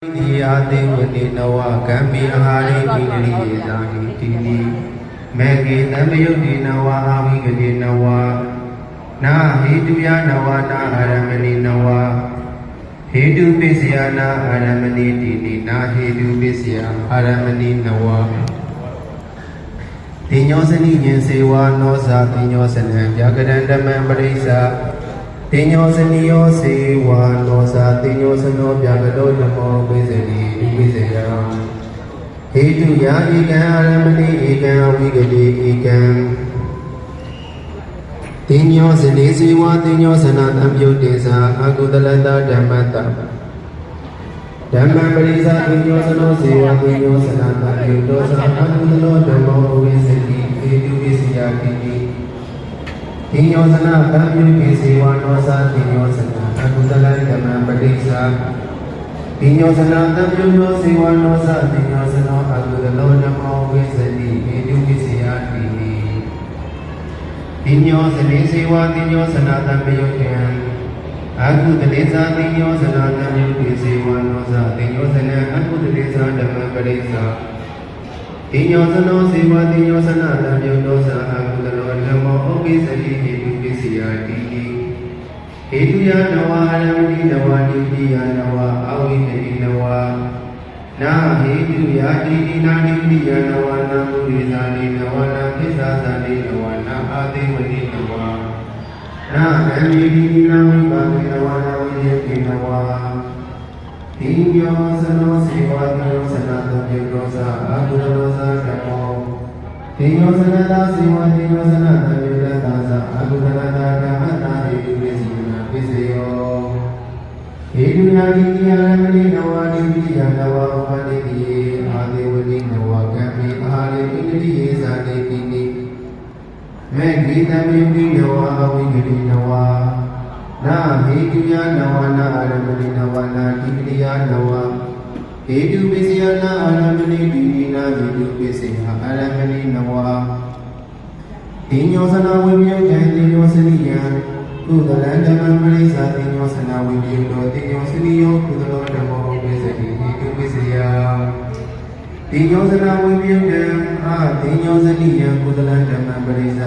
တိအာတိဝတိနဝကံမိအာရိတိတိယေသာဟိတိနိမေကေတံပယုတ်တိနဝအာဝိကတိနဝနာဟိတုယနဝနာအာရမဏိနဝဟေတုပစ္စယနာအာရမဏိတိနိနာဟေတုပစ္စယအာရမဏိနဝတိညောစနိညင်စေဝနောသာတိညောစနံဗျာကရန္တမံပရိစ္ဆာ တိညောစနိယောစေဝါနောသာတိညောစနောပြကတောနမောဝိဇ္ဇတိဥပိစေယံဟေတုယာဧကံအာရမဏိဧကံအဝိကတိဧကံတိညောစနေစေဝါတိညောစနာတံပြုတ်တေသာအကုသလတဓမ္မတဓမ္မပရိသတိညောစနောစေဝါတိညောစနာတံပြုတ်တောသာအကုသလောဓမ္မော တိညောစနာတံပြုကိစေဝနောသာတိညောစနာအကုသလံဓမ္မပတိစ္ဆာတိညောစနာတံပြုနောစေဝနောသာတိညောစနောအကုသလောနမောဝိသတိဟေ တုကိစေယတိတိတိညောစနေစေဝတိညောစနာတံပြုကံအကုသလေသာတိညောစနာတံပြုကိစေဝနောသာတိညောစနာအကုသလေသာဓမ္မပတိစ္ဆာတိညောသနောစေဝတိညောသနာတံပြုတောသာအကုသလောဓမ္မောဩကိသတိဟေတုပစ္စယတိဟေတုယနဝအရမတိနဝတိတိယနဝအဝိတတိနဝနာဟေတုယတိတိနာတိတိယနဝနာပုရိသတိနဝနာပစ္စာသတိနဝနာအာတိဝတိနဝနာအမိတိနာဝိပါတိနဝနာဝိယတိနဝတိညောစနောစေဝတိယောစနာတပြေကောသာအာဟုရောသာဓမ္မော တိညောစနတာစေဝတိယောစနာတပြေရတာသာအာဟုရတာဓမ္မတာဟိတုပိစီနာပိစေယောဟေတုနာတိယရမဏိနဝတိပိယနဝဥပတိတိအာဒေဝတိနဝကံမိအာရိပိတိယေဇာတိတိနိမေဂိတမေပိနဝအဝိဂတိနဝနာဟေတုယနဝနာအာရမဏိနဝနာတိပတိယနဝဟေတုပစ္စယနာအာရမဏိတိ နိနာဟေတုပစ္စယအာရမဏိနဝတိညောသနာဝိမြုကံတိညောစနိယံကုသလံဓမ္မပရိစ္ဆာတိညောသနာဝိမြုတောတိညောစနိယောကုသလောဓမ္မောပစ္စတိဟေတုပစ္စယတိညောသနာဝိမြုကံအာတိညောစနိယံကုသလံဓမ္မပရိစ္ဆာ